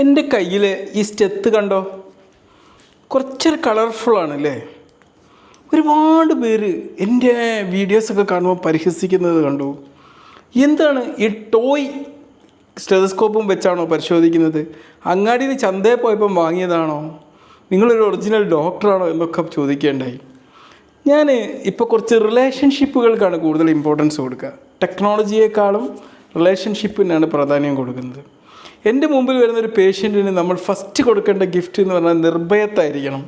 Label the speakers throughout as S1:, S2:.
S1: എന്റെ കയ്യിൽ ഈ സ്റ്റെത്ത് കണ്ടോ? കുറച്ചൊരു കളർഫുള്ളാണ് അല്ലേ ഒരുപാട് പേര് എന്റെ വീഡിയോസൊക്കെ കാണുമ്പോൾ പരിഹസിക്കുന്നത് കണ്ടു. എന്താണ് ഈ ടോയ് സ്റ്റെതസ്കോപ്പും വെച്ചാണോ പരിശോധിക്കുന്നത്? അങ്ങാടിയിൽ ചന്തയിൽ പോയപ്പം വാങ്ങിയതാണോ? നിങ്ങളൊരു ഒറിജിനൽ ഡോക്ടറാണോ എന്നൊക്കെ ചോദിക്കേണ്ടായി. ഞാൻ ഇപ്പോൾ കുറച്ച് റിലേഷൻഷിപ്പുകൾക്കാണ് കൂടുതൽ ഇമ്പോർട്ടൻസ് കൊടുക്കുക. ടെക്നോളജിയേക്കാളും റിലേഷൻഷിപ്പിനാണ് പ്രാധാന്യം കൊടുക്കുന്നത്. എന്റെ മുമ്പിൽ വരുന്ന ഒരു പേഷ്യന്റിന് നമ്മൾ ഫസ്റ്റ് കൊടുക്കേണ്ട ഗിഫ്റ്റ് എന്ന് പറഞ്ഞാൽ നിർഭയത്തായിരിക്കണം.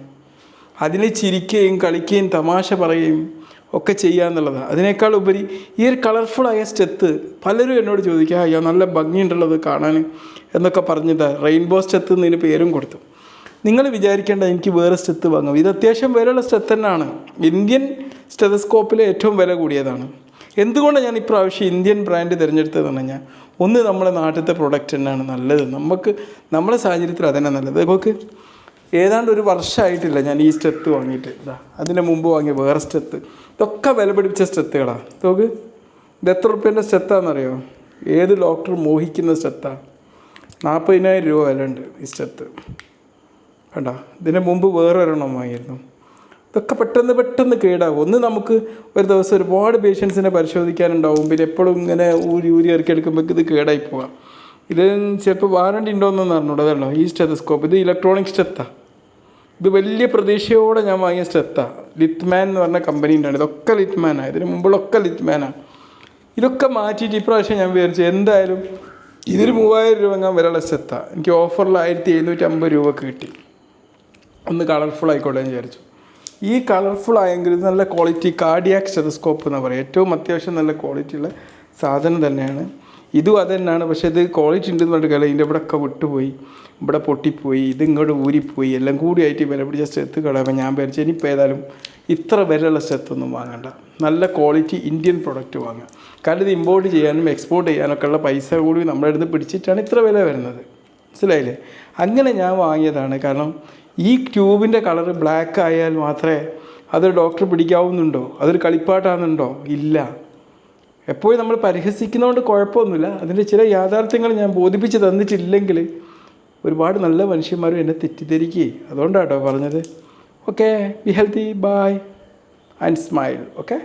S1: അതിനെ ചിരിക്കുകയും കളിക്കുകയും തമാശ പറയുകയും ഒക്കെ ചെയ്യുക എന്നുള്ളതാണ്. അതിനേക്കാൾ ഉപരി ഈ ഒരു കളർഫുള്ളായ സ്റ്റെത്ത് പലരും എന്നോട് ചോദിക്കുക അയ്യോ നല്ല ഭംഗിയുണ്ടുള്ളത് കാണാൻ എന്നൊക്കെ പറഞ്ഞതാ റെയിൻബോ സ്റ്റെത്ത് എന്നതിന് പേരും കൊടുത്തു. നിങ്ങൾ വിചാരിക്കേണ്ട എനിക്ക് വേറെ സ്റ്റെത്ത് വാങ്ങും. ഇത് അത്യാവശ്യം വിലയുള്ള സ്റ്റെത്ത് തന്നെയാണ്. ഇന്ത്യൻ സ്റ്റെതസ്കോപ്പിലെ ഏറ്റവും വില കൂടിയതാണ്. എന്തുകൊണ്ടാണ് ഞാൻ ഇപ്രാവശ്യം ഇന്ത്യൻ ബ്രാൻഡ് തിരഞ്ഞെടുത്തതെന്ന് പറഞ്ഞാൽ ഒന്ന് നമ്മുടെ നാട്ടിലത്തെ പ്രൊഡക്റ്റ് തന്നെയാണ് നല്ലത്. നമുക്ക് നമ്മുടെ സാഹചര്യത്തിൽ അതന്നെ നല്ലത്. നോക്ക് ഏതാണ്ട് ഒരു വർഷമായിട്ടില്ല ഞാൻ ഈ സ്റ്റെത്ത് വാങ്ങിയിട്ട്. ഇതാ അതിന് മുമ്പ് വാങ്ങിയ വേറെ സ്റ്റെത്ത് ഇതൊക്കെ വില പിടിപ്പിച്ച സ്റ്റെത്തുകളാണ് നോക്ക് ഇത് എത്ര റുപ്യേന്റെ സ്റ്റെത്താണെന്നറിയോ ഏത് ഡോക്ടർ മോഹിക്കുന്ന സ്റ്റെത്താണ് നാൽപ്പതിനായിരം രൂപ വില ഉണ്ട് ഈ സ്റ്റെത്ത് കണ്ട ഇതിന് മുമ്പ് വേറൊരെണ്ണം വാങ്ങിയിരുന്നു. ഇതൊക്കെ പെട്ടെന്ന് പെട്ടെന്ന് കേടാവും. ഒന്ന് നമുക്ക് ഒരു ദിവസം ഒരുപാട് പേഷ്യൻസിനെ പരിശോധിക്കാനുണ്ടാവും. പിന്നെ എപ്പോഴും ഇങ്ങനെ ഊരി ഊരി ഇറക്കി എടുക്കുമ്പോൾ ഇത് കേടായി പോവാം. ഇത് ചിലപ്പോൾ വാറണ്ടി ഉണ്ടോയെന്നൊന്നും അറിഞ്ഞൂടാ. അതല്ലോ ഈ സ്റ്റെതസ്കോപ്പ് ഇത് ഇലക്ട്രോണിക് സ്റ്റെത്താണ് ഇത് വലിയ പ്രതീക്ഷയോടെ ഞാൻ വാങ്ങിയ സ്റ്റെത്താണ് ലിത്മാൻ എന്ന് പറഞ്ഞ കമ്പനീന്റെ ആണ്. ഇതൊക്കെ ലിറ്റ്മാനാണ് ഇതിന് മുമ്പുള്ളൊക്കെ ലിറ്റ്മാനാണ് ഇതൊക്കെ മാറ്റിയിട്ട് ഇപ്രാവശ്യം ഞാൻ വിചാരിച്ചു എന്തായാലും ഇതിന് മൂവായിരം രൂപ ഞാൻ വിലയുള്ള സ്റ്റെത്താണ് എനിക്ക് ഓഫറിൽ ആയിരത്തി എഴുന്നൂറ്റി അമ്പത് രൂപക്ക് കിട്ടി. ഒന്ന് കളർഫുൾ ആയിക്കോട്ടെ എന്ന് വിചാരിച്ചു. ഈ കളർഫുൾ ആയെങ്കിൽ നല്ല ക്വാളിറ്റി കാർഡിയാക് സ്റ്റെതസ്കോപ്പ് എന്ന് പറയും. ഏറ്റവും അത്യാവശ്യം നല്ല ക്വാളിറ്റിയുള്ള സാധനം തന്നെയാണ്. ഇതും അത് തന്നെയാണ് പക്ഷേ ഇത് ക്വാളിറ്റി ഉണ്ടെന്ന് പറഞ്ഞിട്ട് കാര്യം ഇതിന്റെ ഇവിടെ ഒക്കെ വിട്ടുപോയി. ഇവിടെ പൊട്ടിപ്പോയി. ഇത് ഇങ്ങോട്ട് ഊരിപ്പോയി. എല്ലാം കൂടി ആയിട്ട് വില പിടിച്ച സ്റ്റെത്ത് കളയുമ്പോൾ ഞാൻ വിചാരിച്ചു ഇനിയിപ്പോൾ ഏതായാലും ഇത്ര വിലയുള്ള സ്റ്റെത്തൊന്നും വാങ്ങണ്ട. നല്ല ക്വാളിറ്റി ഇന്ത്യൻ പ്രൊഡക്റ്റ് വാങ്ങുക കാരണം ഇത് ഇമ്പോർട്ട് ചെയ്യാനും എക്സ്പോർട്ട് ചെയ്യാനൊക്കെ ഉള്ള പൈസ കൂടി നമ്മുടെ അടുത്ത് പിടിച്ചിട്ടാണ് ഇത്ര വില വരുന്നത്. മനസ്സിലായില്ലേ? അങ്ങനെ ഞാൻ വാങ്ങിയതാണ്. കാരണം ഈ ട്യൂബിന്റെ കളർ ബ്ലാക്ക് ആയാൽ മാത്രമേ അതൊരു ഡോക്ടർ പിടിക്കാവുന്നുണ്ടോ? അതൊരു കളിപ്പാട്ടാണെന്നുണ്ടോ? ഇല്ല. എപ്പോഴും നമ്മൾ പരിഹസിക്കുന്നതുകൊണ്ട് കുഴപ്പമൊന്നുമില്ല. അതിന്റെ ചില യാഥാർത്ഥ്യങ്ങൾ ഞാൻ ബോധിപ്പിച്ച് തന്നിട്ടില്ലെങ്കിൽ ഒരുപാട് നല്ല മനുഷ്യന്മാരും എന്നെ തെറ്റിദ്ധരിക്കുകയും അതുകൊണ്ടാട്ടോ പറഞ്ഞത്. Okay be healthy bye and smile okay